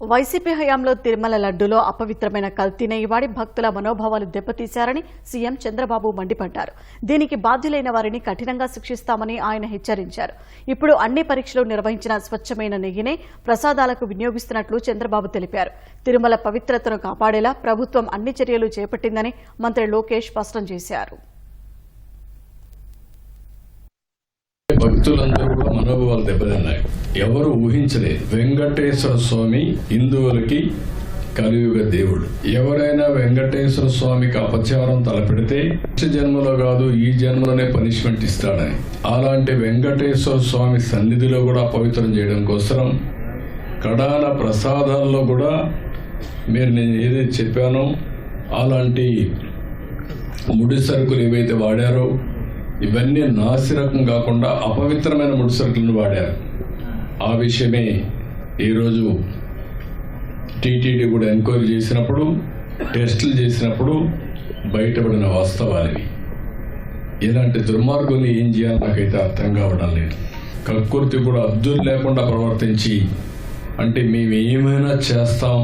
YCP హయాంలో తిరుమల లడ్డూలో అపవిత్రమైన కల్తీనే వాడి భక్తుల మనోభావాలు దెబ్బతీశారని సీఎం చంద్రబాబు మండిపడ్డారు. దీనికి బాధ్యులైన వారిని కఠినంగా శిక్షిస్తామని ఆయన హెచ్చరించారు. ఇప్పుడు అన్ని పరీక్షలు నిర్వహించిన స్వచ్ఛమైన నెయ్యినే ప్రసాదాలకు వినియోగిస్తున్నట్లు చంద్రబాబు తెలిపారు. తిరుమల పవిత్రతను కాపాడేలా ప్రభుత్వం అన్ని చర్యలు చేపట్టిందని మంత్రి లోకేష్ స్పష్టం చేశారు. భక్తులందరూ కూడా మనోభావాలు దెబ్బతిన్నాయి. ఎవరు ఊహించలేదు. వెంకటేశ్వర స్వామి హిందువులకి కలియుగ దేవుడు. ఎవరైనా వెంకటేశ్వర స్వామికి అపచారం తలపెడితే జన్మలో కాదు ఈ జన్మలోనే పనిష్మెంట్ ఇస్తాడని. అలాంటి వెంకటేశ్వర స్వామి సన్నిధిలో కూడా పవిత్రం చేయడం కోసం కడాన ప్రసాదాల్లో కూడా మీరు నేను ఏదైతే చెప్పానో అలాంటి ముడి సరుకులు ఏవైతే వాడారో ఇవన్నీ నాసిరకం కాకుండా అపవిత్రమైన ముడి సరుకులను వాడారు. ఆ విషయమే ఈరోజు టీటీడీ కూడా ఎంక్వైరీ చేసినప్పుడు టెస్టులు చేసినప్పుడు బయటపడిన వాస్తవాలు ఇలాంటి దుర్మార్గుల్ని ఏం చేయాలో నాకైతే అర్థం కావడం లేదు. కక్కుర్తి కూడా అద్దులు లేకుండా ప్రవర్తించి అంటే మేము ఏమైనా చేస్తాం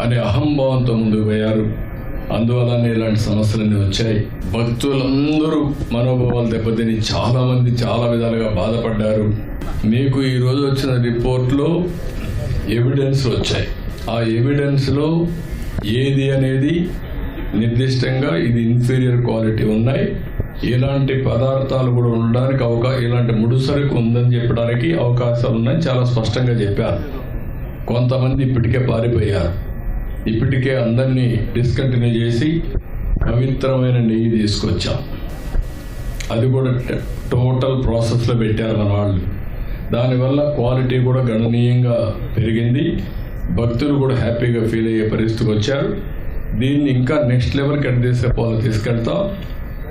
అనే అహంభావంతో ముందుకు పోయారు. అందువలన ఇలాంటి సమస్యలన్నీ వచ్చాయి. భక్తులందరూ మనోభావాలు దెబ్బతిని చాలా మంది చాలా విధాలుగా బాధపడ్డారు. మీకు ఈరోజు వచ్చిన రిపోర్ట్లో ఎవిడెన్స్ వచ్చాయి. ఆ ఎవిడెన్స్లో ఏది అనేది నిర్దిష్టంగా ఇది ఇన్ఫీరియర్ క్వాలిటీ ఉన్నాయి. ఇలాంటి పదార్థాలు కూడా ఉండడానికి అవకాశం ఇలాంటి ముడుసరుకు ఉందని చెప్పడానికి అవకాశాలు ఉన్నాయి చాలా స్పష్టంగా చెప్పారు. కొంతమంది ఇప్పటికే పారిపోయారు. ఇప్పటికే అందరినీ డిస్కంటిన్యూ చేసి పవిత్రమైన నెయ్యి తీసుకొచ్చాం. అది కూడా టోటల్ ప్రాసెస్లో పెట్టారు మన వాళ్ళు. దానివల్ల క్వాలిటీ కూడా గణనీయంగా పెరిగింది. భక్తులు కూడా హ్యాపీగా ఫీల్ అయ్యే పరిస్థితికి వచ్చారు. దీన్ని ఇంకా నెక్స్ట్ లెవెల్కి ఎట్ తీసుకెళ్ళాలో తీసుకెళ్తాం.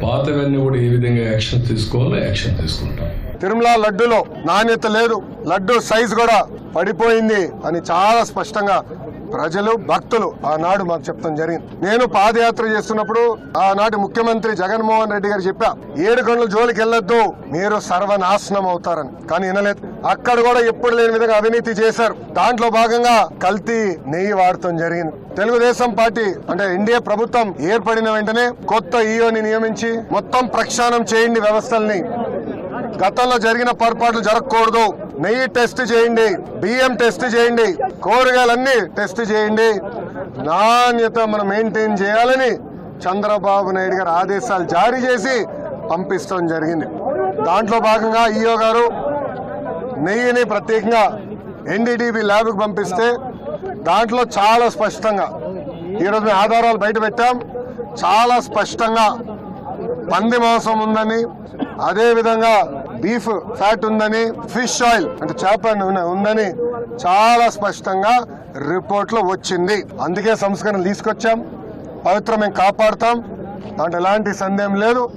పాతవన్నీ కూడా ఏ విధంగా యాక్షన్ తీసుకోవాలో యాక్షన్ తీసుకుంటాం. తిరుమల లడ్డులో నాణ్యత లేదు. లడ్డు సైజ్ కూడా పడిపోయింది అని చాలా స్పష్టంగా ప్రజలు భక్తులు ఆనాడు మాకు చెప్తాం జరిగింది. నేను పాదయాత్ర చేస్తున్నప్పుడు ఆనాటి ముఖ్యమంత్రి జగన్మోహన్ రెడ్డి గారు చెప్పా ఏడు గంటల జోలికి వెళ్ళొద్దు మీరు సర్వనాశనం అవుతారని. కానీ వినలేదు. అక్కడ కూడా ఎప్పుడు లేని విధంగా అవినీతి చేశారు. దాంట్లో భాగంగా కల్తీ నెయ్యి వాడటం జరిగింది. తెలుగుదేశం పార్టీ అంటే ఎన్డీఏ ప్రభుత్వం ఏర్పడిన వెంటనే కొత్త ఈఓని నియమించి మొత్తం ప్రక్షాళనం చేయండి వ్యవస్థల్ని. గతంలో జరిగిన పొరపాట్లు జరగకూడదు. నెయ్యి టెస్ట్ చేయండి బియ్యం టెస్ట్ చేయండి కూరగాయలన్నీ టెస్ట్ చేయండి. నాణ్యత మనం మెయింటైన్ చేయాలని చంద్రబాబు నాయుడు గారు ఆదేశాలు జారీ చేసి పంపిస్తాం జరిగింది. దాంట్లో భాగంగా ఈయో గారు నెయ్యిని ప్రత్యేకంగా ఎన్డీటీబీ ల్యాబ్కి పంపిస్తే దాంట్లో చాలా స్పష్టంగా ఈరోజు మేము ఆధారాలు బయట పెట్టాం. చాలా స్పష్టంగా పంది మాంసం ఉందని అదేవిధంగా బీఫ్ ఫ్యాట్ ఉందని ఫిష్ ఆయిల్ అంటే చేప ఉందని చాలా స్పష్టంగా రిపోర్ట్లో వచ్చింది. అందుకే సంస్కరణ తీసుకొచ్చాం. పవిత్రం మేము కాపాడుతాం. దాంట్లో ఎలాంటి సందేహం లేదు.